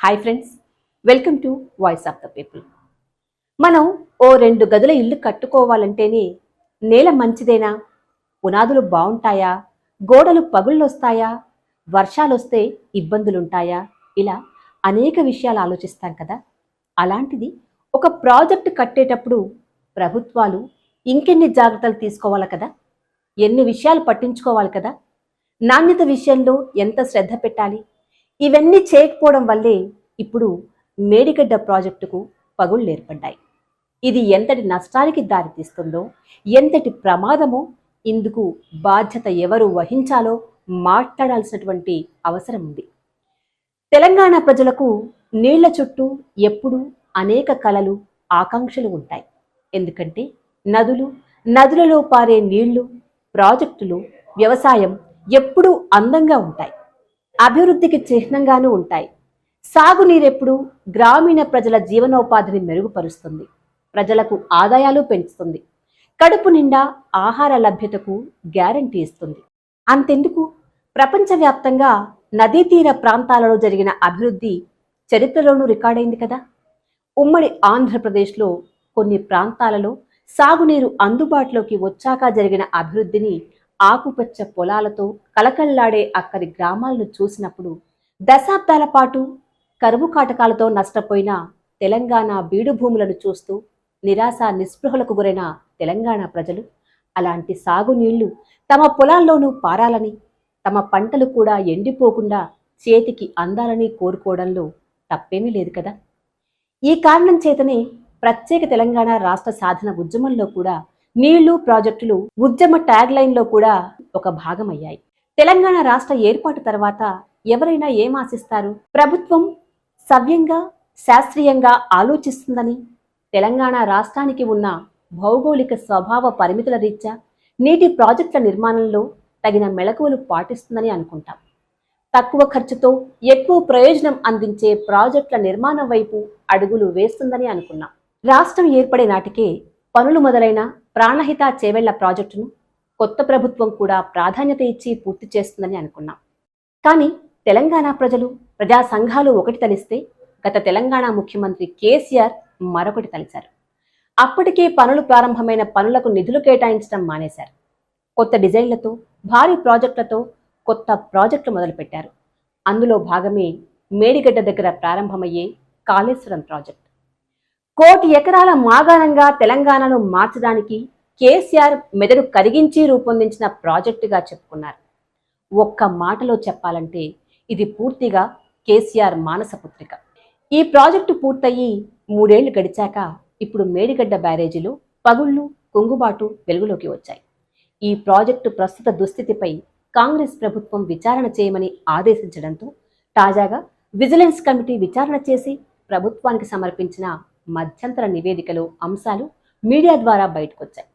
Hi friends welcome to voice of the people మనం ఓ రెండు గదుల ఇల్లు కట్టుకోవాలంటేనే నేల మంచిదేనా? పునాదులు బాగుంటాయా? గోడలు పగుళ్ళొస్తాయా? వర్షాలు వస్తే ఇబ్బందులుంటాయా? ఇలా అనేక విషయాలు ఆలోచిస్తాం కదా. అలాంటిది ఒక ప్రాజెక్ట్ కట్టేటప్పుడు ప్రభుత్వాలు ఇంకెన్ని జాగ్రత్తలు తీసుకోవాలి కదా? ఎన్ని విషయాలు పట్టించుకోవాలి కదా? నాణ్యత విషయంలో ఎంత శ్రద్ధ పెట్టాలి? ఇవన్నీ చేయకపోవడం వల్లే ఇప్పుడు మేడిగడ్డ ప్రాజెక్టుకు పగుళ్ళు ఏర్పడ్డాయి. ఇది ఎంతటి నష్టానికి దారితీస్తుందో ఎంతటి ప్రమాదమో ఇందుకు బాధ్యత ఎవరు వహించాలో మాట్లాడాల్సినటువంటి అవసరం ఉంది. తెలంగాణ ప్రజలకు నీళ్ళ చుట్టూ ఎప్పుడూ అనేక కలలు ఆకాంక్షలు ఉంటాయి. ఎందుకంటే నదులు నదులలో పారే నీళ్ళు ప్రాజెక్టులు వ్యవసాయం ఎప్పుడూ అందంగా ఉంటాయి. అభివృద్ధికి చిహ్నంగానూ ఉంటాయి. సాగునీరెప్పుడు గ్రామీణ ప్రజల జీవనోపాధిని మెరుగుపరుస్తుంది. ప్రజలకు ఆదాయాలు పెంచుతుంది. కడుపు నిండా ఆహార లభ్యతకు గ్యారంటీ ఇస్తుంది. అంతెందుకు? ప్రపంచవ్యాప్తంగా నదీ తీర ప్రాంతాలలో జరిగిన అభివృద్ధి చరిత్రలోనూ రికార్డైంది కదా. ఉమ్మడి ఆంధ్రప్రదేశ్లో కొన్ని ప్రాంతాలలో సాగునీరు అందుబాటులోకి వచ్చాక జరిగిన అభివృద్ధిని ఆకుపచ్చ పొలాలతో కలకల్లాడే అక్కడి గ్రామాలను చూసినప్పుడు దశాబ్దాల పాటు కరువు కాటకాలతో నష్టపోయిన తెలంగాణ బీడు భూములను చూస్తూ నిరాశ నిస్పృహలకు గురైన తెలంగాణ ప్రజలు అలాంటి సాగునీళ్ళు తమ పొలాల్లోనూ పారాలని తమ పంటలు కూడా ఎండిపోకుండా చేతికి అందాలని కోరుకోవడంలో తప్పేమీ లేదు కదా? ఈ కారణం చేతనే ప్రత్యేక తెలంగాణ రాష్ట్ర సాధన ఉద్యమంలో కూడా నీళ్ళు ప్రాజెక్టులు ఉద్యమ ట్యాగ్ లైన్లో కూడా ఒక భాగమయ్యాయి. తెలంగాణ రాష్ట్ర ఏర్పాటు తర్వాత ఎవరైనా ఏం ఆశిస్తారు? ప్రభుత్వం సవ్యంగా శాస్త్రీయంగా ఆలోచిస్తుందని తెలంగాణ రాష్ట్రానికి ఉన్న భౌగోళిక స్వభావ పరిమితుల రీత్యా నీటి ప్రాజెక్టుల నిర్మాణంలో తగిన మెళకువలు పాటిస్తుందని అనుకుంటాం. తక్కువ ఖర్చుతో ఎక్కువ ప్రయోజనం అందించే ప్రాజెక్టుల నిర్మాణం వైపు అడుగులు వేస్తుందని అనుకున్నాం. రాష్ట్రం ఏర్పడే నాటికే పనులు మొదలైన ప్రాణహిత చేవెళ్ళ ప్రాజెక్టును కొత్త ప్రభుత్వం కూడా ప్రాధాన్యత ఇచ్చి పూర్తి చేస్తుందని అనుకున్నాం. కానీ తెలంగాణ ప్రజలు ప్రజా సంఘాలు ఒకటి తలిస్తే గత తెలంగాణ ముఖ్యమంత్రి కేసీఆర్ మరొకటి తలిచారు అప్పటికే పనులు ప్రారంభమైన పనులకు నిధులు కేటాయించడం మానేశారు. కొత్త డిజైన్లతో భారీ ప్రాజెక్టులతో కొత్త ప్రాజెక్టులు మొదలుపెట్టారు. అందులో భాగమే మేడిగడ్డ దగ్గర ప్రారంభమయ్యే కాళేశ్వరం ప్రాజెక్టు. కోటి ఎకరాల మాగాణంగా తెలంగాణను మార్చడానికి కేసీఆర్ మెదడు కరిగించి రూపొందించిన ప్రాజెక్టుగా చెప్పుకున్నారు. ఒక్క మాటలో చెప్పాలంటే ఇది పూర్తిగా కేసీఆర్ మానసపుత్రిక ఈ ప్రాజెక్టు పూర్తయి మూడేళ్ళు గడిచాక ఇప్పుడు మేడిగడ్డ బ్యారేజీలో పగుళ్ళు కుంగుబాటు వెలుగులోకి వచ్చాయి. ఈ ప్రాజెక్టు ప్రస్తుత దుస్థితిపై కాంగ్రెస్ ప్రభుత్వం విచారణ చేయమని ఆదేశించడంతో తాజాగా విజిలెన్స్ కమిటీ విచారణ చేసి ప్రభుత్వానికి సమర్పించిన మధ్యంతర నివేదికలో అంశాలు మీడియా ద్వారా బయటకొచ్చాయి.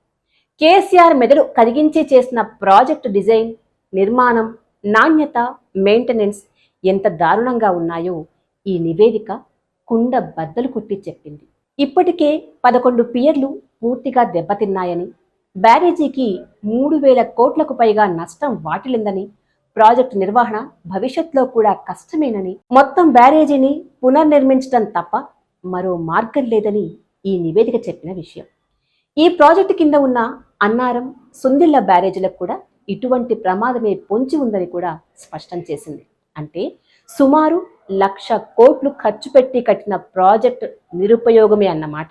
కేసీఆర్ మెదడు కరిగించి చేసిన ప్రాజెక్టు డిజైన్ నిర్మాణం నాణ్యత మెయింటెనెన్స్ ఎంత దారుణంగా ఉన్నాయో ఈ నివేదిక కుండ బద్దలు కొట్టి చెప్పింది. ఇప్పటికే పదకొండు పియర్లు పూర్తిగా దెబ్బతిన్నాయని బ్యారేజీకి మూడు వేల కోట్లకు పైగా నష్టం వాటిల్లిందని ప్రాజెక్టు నిర్వహణ భవిష్యత్తులో కూడా కష్టమేనని మొత్తం బ్యారేజీని పునర్నిర్మించడం తప్ప మరో మార్గం లేదని ఈ నివేదిక చెప్పిన విషయం. ఈ ప్రాజెక్టు కింద ఉన్న అన్నారం సుందిళ్ళ బ్యారేజీలకు కూడా ఇటువంటి ప్రమాదమే పొంచి ఉందని కూడా స్పష్టం చేసింది. అంటే సుమారు లక్ష కోట్లు ఖర్చు పెట్టి కట్టిన ప్రాజెక్ట్ నిరుపయోగమే అన్నమాట.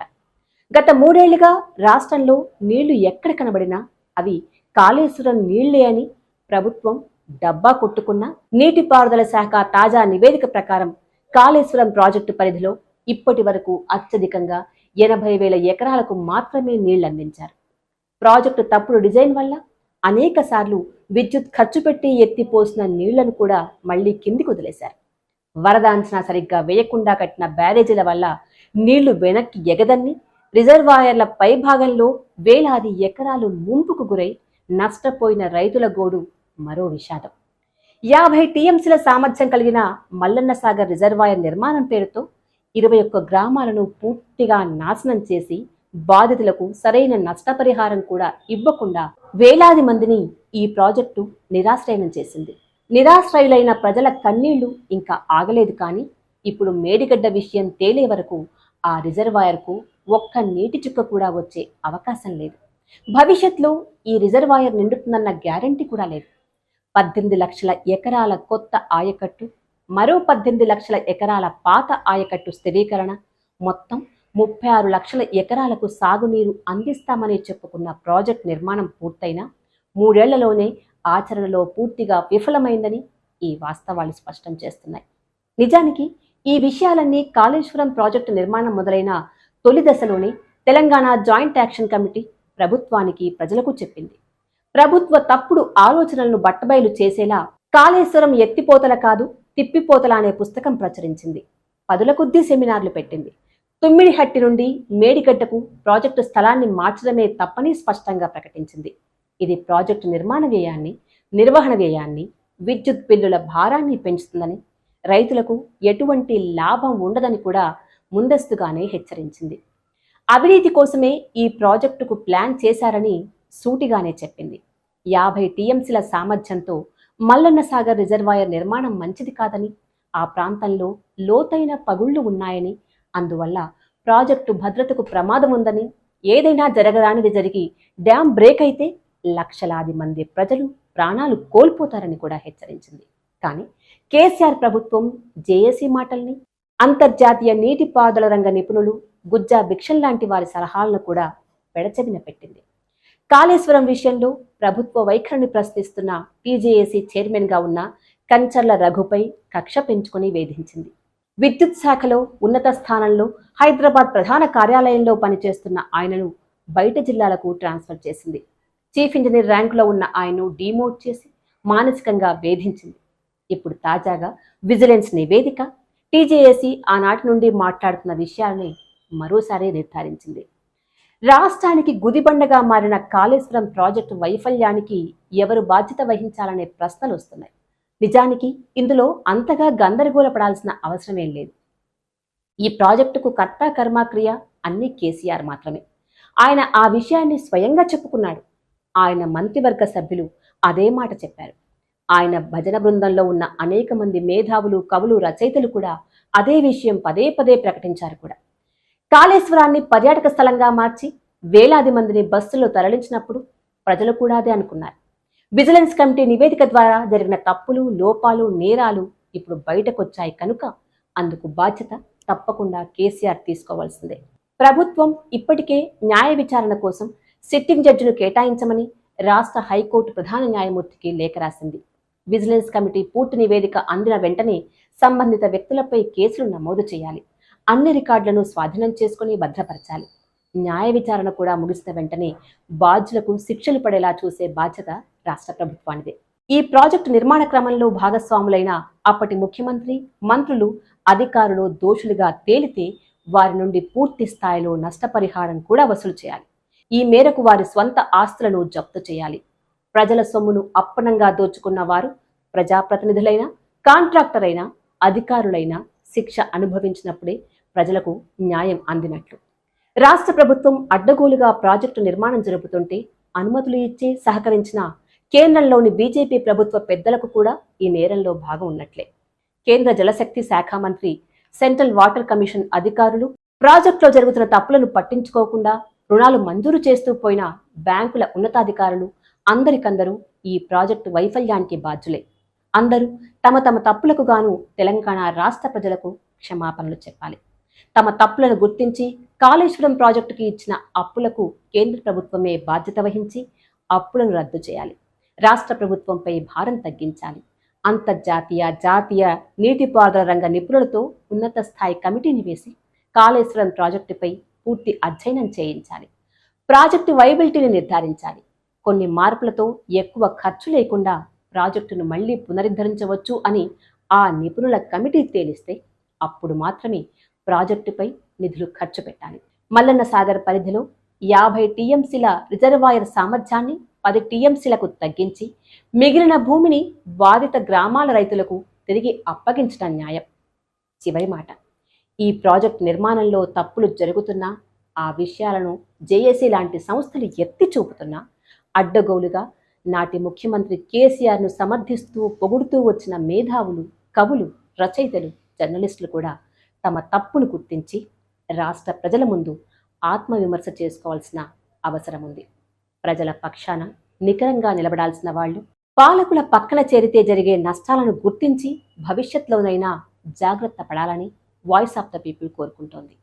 గత మూడేళ్ళుగా రాష్ట్రంలో నీళ్ళు ఎక్కడ కనబడినా అవి కాళేశ్వరం నీళ్ళే అని ప్రభుత్వం డబ్బా కొట్టుకున్న నీటిపారుదల శాఖ తాజా నివేదిక ప్రకారం కాళేశ్వరం ప్రాజెక్టు పరిధిలో ఇప్పటి వరకు అత్యధికంగా ఎనభై వేల ఎకరాలకు మాత్రమే నీళ్ళు అందించారు ప్రాజెక్టు తప్పుడు డిజైన్ వల్ల అనేక సార్లు విద్యుత్ ఖర్చు పెట్టి ఎత్తిపోసిన నీళ్ళను కూడా మళ్ళీ కిందికి వదిలేశారు. వరద అంచనా సరిగ్గా వేయకుండా కట్టిన బ్యారేజీల వల్ల నీళ్ళు వెనక్కి ఎగదన్ని రిజర్వాయర్ల పైభాగంలో వేలాది ఎకరాలు ముంపుకు గురై నష్టపోయిన రైతుల గోడు మరో విషాదం. యాభై టీఎంసీల సామర్థ్యం కలిగిన మల్లన్న సాగర్ రిజర్వాయర్ నిర్మాణం పేరుతో ఇరవై ఒక్క గ్రామాలను పూర్తిగా నాశనం చేసి బాధితులకు సరైన నష్టపరిహారం కూడా ఇవ్వకుండా వేలాది మందిని ఈ ప్రాజెక్టు నిరాశ్రయణం చేసింది. నిరాశ్రయులైన ప్రజల కన్నీళ్ళు ఇంకా ఆగలేదు కానీ ఇప్పుడు మేడిగడ్డ విషయం తేలే వరకు ఆ రిజర్వాయర్కు ఒక్క నీటి చుక్క కూడా వచ్చే అవకాశం లేదు. భవిష్యత్తులో ఈ రిజర్వాయర్ నిండుతుందన్న గ్యారంటీ కూడా లేదు. పద్దెనిమిది లక్షల ఎకరాల కొత్త ఆయకట్టు మరో పద్దెనిమిది లక్షల ఎకరాల పాత ఆయకట్టు స్థిరీకరణ. మొత్తం ముప్పై ఆరు లక్షల ఎకరాలకు సాగునీరు అందిస్తామని చెప్పుకున్న ప్రాజెక్ట్ నిర్మాణం పూర్తయిన మూడేళ్ళలోనే ఆచరణలో పూర్తిగా విఫలమైందని ఈ వాస్తవాలు స్పష్టం చేస్తున్నాయి. నిజానికి ఈ విషయాలన్నీ కాళేశ్వరం ప్రాజెక్టు నిర్మాణం మొదలైన తొలి దశలోనే తెలంగాణ జాయింట్ యాక్షన్ కమిటీ ప్రభుత్వానికి ప్రజలకు చెప్పింది. ప్రభుత్వ తప్పుడు ఆలోచనలను బట్టబయలు చేసేలా కాళేశ్వరం ఎత్తిపోతల కాదు తిప్పిపోతల అనే పుస్తకం ప్రచురించింది. పదుల కొద్దీ సెమినార్లు పెట్టింది. తుమ్మిడిహట్టి నుండి మేడిగడ్డకు ప్రాజెక్టు స్థలాన్ని మార్చడమే తప్పని స్పష్టంగా ప్రకటించింది. ఇది ప్రాజెక్టు నిర్మాణ వ్యయాన్ని నిర్వహణ వ్యయాన్ని విద్యుత్ బిల్లుల భారాన్ని పెంచుతుందని రైతులకు ఎటువంటి లాభం ఉండదని కూడా ముందస్తుగానే హెచ్చరించింది. అవినీతి కోసమే ఈ ప్రాజెక్టుకు ప్లాన్ చేశారని సూటిగానే చెప్పింది. యాభై టీఎంసీల సామర్థ్యంతో మల్లన్న సాగర్ రిజర్వాయర్ నిర్మాణం మంచిది కాదని ఆ ప్రాంతంలో లోతైన పగుళ్ళు ఉన్నాయని అందువల్ల ప్రాజెక్టు భద్రతకు ప్రమాదం ఉందని ఏదైనా జరగరానిది జరిగి డ్యాం బ్రేక్ అయితే లక్షలాది మంది ప్రజలు ప్రాణాలు కోల్పోతారని కూడా హెచ్చరించింది. కానీ కేసీఆర్ ప్రభుత్వం జేఏసీ మాటల్ని అంతర్జాతీయ నీటిపారుదల రంగ నిపుణులు గుజ్జా భిక్షన్ లాంటి వారి సలహాలను కూడా పెడచెవిన పెట్టింది. కాళేశ్వరం విషయంలో ప్రభుత్వ వైఖరిని ప్రశ్నిస్తున్న టీజేఏసీ చైర్మన్గా ఉన్న కంచర్ల రఘుపై కక్ష పెంచుకుని వేధించింది. విద్యుత్ శాఖలో ఉన్నత స్థానంలో హైదరాబాద్ ప్రధాన కార్యాలయంలో పనిచేస్తున్న ఆయనను బయట జిల్లాలకు ట్రాన్స్ఫర్ చేసింది. చీఫ్ ఇంజనీర్ ర్యాంకులో ఉన్న ఆయన్ను డీమోట్ చేసి మానసికంగా వేధించింది. ఇప్పుడు తాజాగా విజిలెన్స్ నివేదిక టీజేఏసీ ఆనాటి నుండి మాట్లాడుతున్న విషయాల్ని మరోసారి నిర్ధారించింది. రాష్ట్రానికి గుదిబండగా మారిన కాళేశ్వరం ప్రాజెక్టు వైఫల్యానికి ఎవరు బాధ్యత వహించాలనే ప్రశ్నలు వస్తున్నాయి. నిజానికి ఇందులో అంతగా గందరగోళపడాల్సిన అవసరమేం లేదు. ఈ ప్రాజెక్టుకు కర్త కర్మక్రియ అన్ని కేసీఆర్ మాత్రమే. ఆయన ఆ విషయాన్ని స్వయంగా చెప్పుకున్నాడు. ఆయన మంత్రివర్గ సభ్యులు అదే మాట చెప్పారు. ఆయన భజన బృందంలో ఉన్న అనేక మంది మేధావులు కవులు రచయితలు కూడా అదే విషయం పదే పదే ప్రకటించారు కూడా. కాళేశ్వరాన్ని పర్యాటక స్థలంగా మార్చి వేలాది మందిని బస్సులో తరలించినప్పుడు ప్రజలు కూడా అదే అనుకున్నారు. విజిలెన్స్ కమిటీ నివేదిక ద్వారా జరిగిన తప్పులు లోపాలు నేరాలు ఇప్పుడు బయటకొచ్చాయి కనుక అందుకు బాధ్యత తప్పకుండా కేసీఆర్ తీసుకోవాల్సిందే. ప్రభుత్వం ఇప్పటికే న్యాయ విచారణ కోసం సిట్టింగ్ జడ్జిను కేటాయించమని రాష్ట్ర హైకోర్టు ప్రధాన న్యాయమూర్తికి లేఖ రాసింది. విజిలెన్స్ కమిటీ పూర్తి నివేదిక అందిన వెంటనే సంబంధిత వ్యక్తులపై కేసులు నమోదు చేయాలి. అన్ని రికార్డులను స్వాధీనం చేసుకుని భద్రపరచాలి. న్యాయ విచారణ కూడా ముగిసిన వెంటనే బాధ్యులకు శిక్షలు పడేలా చూసే బాధ్యత రాష్ట్ర ప్రభుత్వానిదే. ఈ ప్రాజెక్టు నిర్మాణ క్రమంలో భాగస్వాములైన అప్పటి ముఖ్యమంత్రి మంత్రులు అధికారులు దోషులుగా తేలితే వారి నుండి పూర్తి స్థాయిలో నష్టపరిహారం కూడా వసూలు చేయాలి. ఈ మేరకు వారి స్వంత ఆస్తులను జప్తు చేయాలి. ప్రజల సొమ్మును అప్పనంగా దోచుకున్న వారు ప్రజాప్రతినిధులైన కాంట్రాక్టర్ అయినా అధికారులైనా శిక్ష అనుభవించినప్పుడే ప్రజలకు న్యాయం అందినట్లు. రాష్ట్ర ప్రభుత్వం అడ్డగోలుగా ప్రాజెక్టు నిర్మాణం జరుపుతుంటే అనుమతులు ఇచ్చి సహకరించిన కేంద్రంలోని బీజేపీ ప్రభుత్వ పెద్దలకు కూడా ఈ నేరంలో భాగం ఉన్నట్లే. కేంద్ర జలశక్తి శాఖ మంత్రి సెంట్రల్ వాటర్ కమిషన్ అధికారులు ప్రాజెక్టులో జరుగుతున్న తప్పులను పట్టించుకోకుండా రుణాలు మంజూరు చేస్తూ పోయిన బ్యాంకుల ఉన్నతాధికారులు అందరికందరూ ఈ ప్రాజెక్టు వైఫల్యానికి బాధ్యులే. అందరూ తమ తమ తప్పులకు గాను తెలంగాణ రాష్ట్ర ప్రజలకు క్షమాపణలు చెప్పాలి. తమ తప్పులను గుర్తించి కాళేశ్వరం ప్రాజెక్టుకి ఇచ్చిన అప్పులకు కేంద్ర ప్రభుత్వమే బాధ్యత వహించి అప్పులను రద్దు చేయాలి. రాష్ట్ర ప్రభుత్వంపై భారం తగ్గించాలి. అంతర్జాతీయ జాతీయ నీటిపారుదల రంగ నిపుణులతో ఉన్నత స్థాయి కమిటీని వేసి కాళేశ్వరం ప్రాజెక్టుపై పూర్తి అధ్యయనం చేయించాలి. ప్రాజెక్టు వైబిలిటీని నిర్ధారించాలి. కొన్ని మార్పులతో ఎక్కువ ఖర్చు లేకుండా ప్రాజెక్టును మళ్ళీ పునరుద్ధరించవచ్చు అని ఆ నిపుణుల కమిటీ తేలిస్తే అప్పుడు మాత్రమే ప్రాజెక్టుపై నిధులు ఖర్చు పెట్టాలి. మల్లన్న సాగర్ పరిధిలో యాభై టీఎంసీల రిజర్వాయర్ సామర్థ్యాన్ని పది టీఎంసీలకు తగ్గించి మిగిలిన భూమిని బాధిత గ్రామాల రైతులకు తిరిగి అప్పగించడం న్యాయం. చివరి మాట. ఈ ప్రాజెక్ట్ నిర్మాణంలో తప్పులు జరుగుతున్నా ఆ విషయాలను జేఏసీ లాంటి సంస్థలు ఎత్తి చూపుతున్నా అడ్డగోలుగా నాటి ముఖ్యమంత్రి కేసీఆర్ను సమర్థిస్తూ పొగుడుతూ వచ్చిన మేధావులు కవులు రచయితలు జర్నలిస్టులు కూడా తమ తప్పును గుర్తించి రాష్ట్ర ప్రజల ముందు ఆత్మవిమర్శ చేసుకోవాల్సిన అవసరం ఉంది. ప్రజల పక్షాన నికరంగా నిలబడాల్సిన వాళ్ళు పాలకుల పక్కన చేరితే జరిగే నష్టాలను గుర్తించి భవిష్యత్తులోనైనా జాగ్రత్త పడాలని వాయిస్ ఆఫ్ ద పీపుల్ కోరుకుంటోంది.